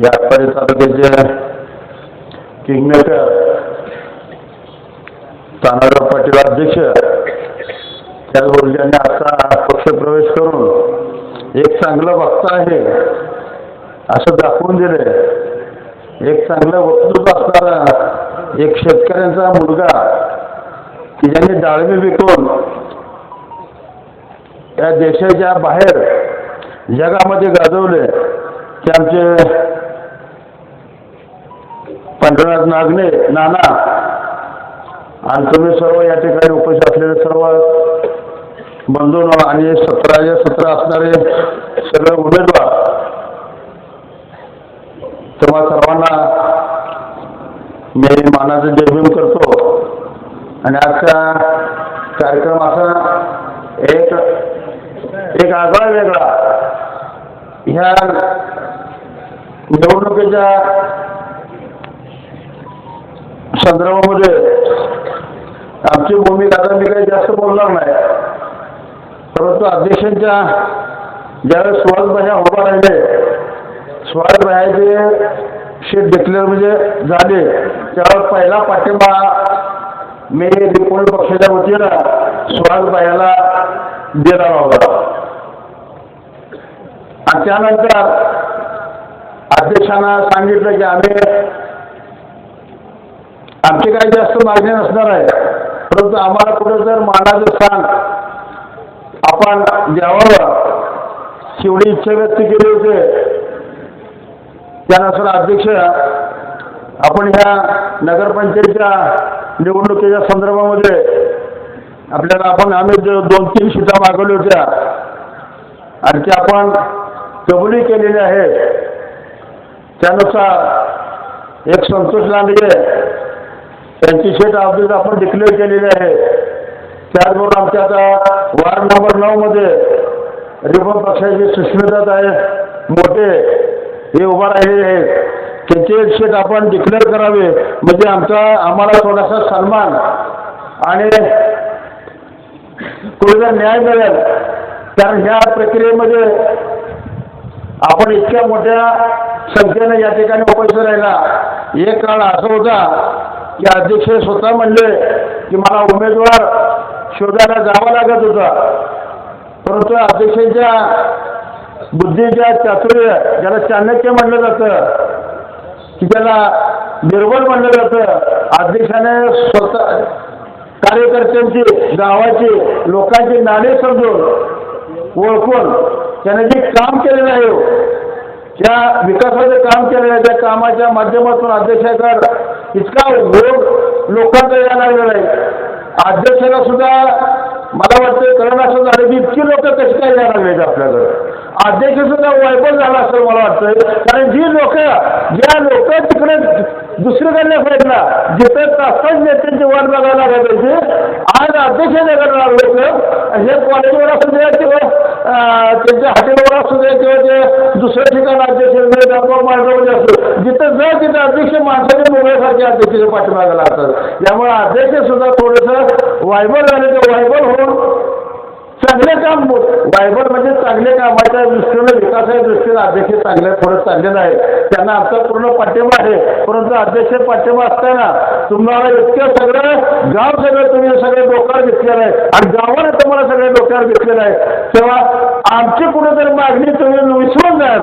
व्यापारी आटपाडी तालुक्याचे किंगमेकर तानाराव पाटील अध्यक्ष त्याचबरोबर ज्यांनी आता पक्षप्रवेश करून एक चांगलं वक्ता आहे असं दाखवून दिले एक चांगलं वक्तृत्व असणारा एक शेतकऱ्यांचा मुलगा की ज्यांनी डाळिंबे विकून या देशाच्या बाहेर जगामध्ये गाजवले ते आमचे पंढरनाथ नागने नाना. आणि तुम्ही सर्व या ठिकाणी उपस्थित असलेले सर्व बंधू आणि सतराचे सतरा असणारे सगळे उमेदवार तेव्हा सर्वांना मी मानाचं जयभीम करतो. आणि आजचा कार्यक्रम असा एक एक आगळा वेगळा. ह्या निवडणुकीच्या संदर्भामध्ये आमची भूमिका आता मी काही जास्त बोलणार नाही. परंतु अध्यक्षांच्या ज्यावेळेस सुहासभाया उभा राहिले सुहासभायाचे शेत डिक्लेअर म्हणजे झाले त्यावेळेस पहिला पाठिंबा मी रिपोर्ट पक्षाच्या वतीनं सुहासभायाला दिला होता आणि त्यानंतर अध्यक्षांना सांगितलं की आम्ही आमची काही जास्त मागणी नसणार आहे. परंतु आम्हाला कुठं जर मानाचं स्थान आपण द्यावं शिवडी इच्छा व्यक्त केली होते त्यानुसार अध्यक्ष आपण ह्या नगरपंचायतच्या निवडणुकीच्या संदर्भामध्ये आपल्याला आपण आम्ही दोन तीन सीटा मागवल्या होत्या आणि त्या आपण कबुली केलेल्या आहेत त्यानुसार एक संतोष लांडगे त्यांची शेट ऑफिस आपण डिक्लेअर केलेली आहे. त्याचबरोबर आमच्या आता वार्ड नंबर नऊ मध्ये रिपब्लिक पक्षाचे सुष्मिता आहे मोठे हे उभा राहिलेले आहेत. त्यांचे शेट आपण डिक्लेअर करावे. म्हणजे आमचा आम्हाला थोडासा सन्मान आणि कुठेतरी न्याय मिळेल. कारण ह्या प्रक्रियेमध्ये आपण इतक्या मोठ्या संख्येने या ठिकाणी उपस्थित राहिला. एक काळ असा होता की अध्यक्ष स्वतः म्हणले की मला उमेदवार शोधायला जावं लागत होता. परंतु अध्यक्षांच्या बुद्धीच्या चातुर्य ज्याला चाणक्य म्हणलं जातं की त्याला निर्बल म्हणलं जातं अध्यक्षाने स्वतः कार्यकर्त्यांची गावाची लोकांची नाणे समजून ओळखून त्याने जे काम केलेलं आहे त्या विकासाचं काम केलेलं आहे त्या कामाच्या माध्यमातून अध्यक्षाकडे इतका रोग लोकांचा यायला लागलेला आहे. अध्यक्षाला सुद्धा मला वाटतं कळण असं झालं. की इतकी लोक कशी काय यायला लागले आपल्याकडे? अध्यक्ष सुद्धा वैभव झाला असं मला वाटतं कारण जी लोक ज्या लोक तिकडे दुसरीकडल्या साईडला जिथे तास नेत्यांची वाट बघायला लागायची आज अध्यक्ष नगर लोक हे कॉलेजवर असं द्या किंवा त्यांच्या हॉटेलवर असू दे किंवा ते दुसऱ्या ठिकाण अध्यक्ष मार्गामध्ये असू जिथं जर तिथं अध्यक्ष माणसाच्या मोबाईलसारखे अध्यक्षाच्या पाठीमागे लागतात. त्यामुळे अध्यक्ष सुद्धा थोडंसं वायबल झाले ते वायबल होऊन चांगलं काम वायबल म्हणजे चांगले कामाच्या दृष्टीने विकासाच्या दृष्टीने अध्यक्ष चांगले थोडं चाललेलं आहे त्यांना आमचा पूर्ण पाठिंबा आहे. परंतु अध्यक्ष पाठिंबा असताना तुम्हाला इतकं सगळं गाव सगळं तुम्ही सगळे डोक्यावर घेतलेलं आहे. आणि गावाने तुम्हाला सगळे डोक्यावर घेतलेलं आहे. तेव्हा आमची कुठेतरी मागणी तुम्ही विसरून जाल.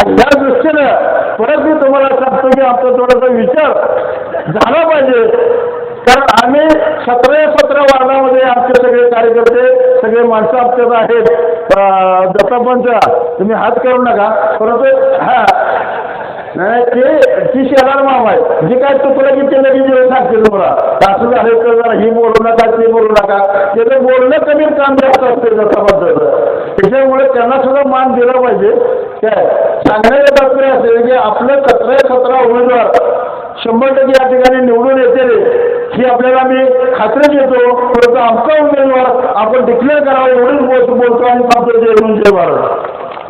आणि या दृष्टीनं परत मी तुम्हाला सांगतो की आमचा थोडासा विचार झाला पाहिजे. कारण आम्ही सतरा सतरा वार्डामध्ये आमचे सगळे कार्यकर्ते सगळे माणसं आपल्यात आहेत. अं, दत्तापंचा तुम्ही हात करू नका. परंतु हा. नाही ते ती शेजार माम आहे जी काय चुकलं की ते लगेच दिवस सांगतील तुम्हाला. असं झालं तर जरा ही बोलू नका ते बोलू नका. त्याचं बोलणं कमी काम जास्त असते दत्तापंचाचं त्याच्यामुळे त्यांना सुद्धा मान दिला पाहिजे. काय? सांगण्याचं तात्पर्य असेल की आपलं सतरा सतरा उमेदवार शंभर टक्के या ठिकाणी निवडून ही आपल्याला मी खात्री देतो परंतु आमचा उमेदवार आपण डिक्लेअर करावा एवढंच बोलतो बोलतो आणि सांगतो जय म्हणून जय भारत.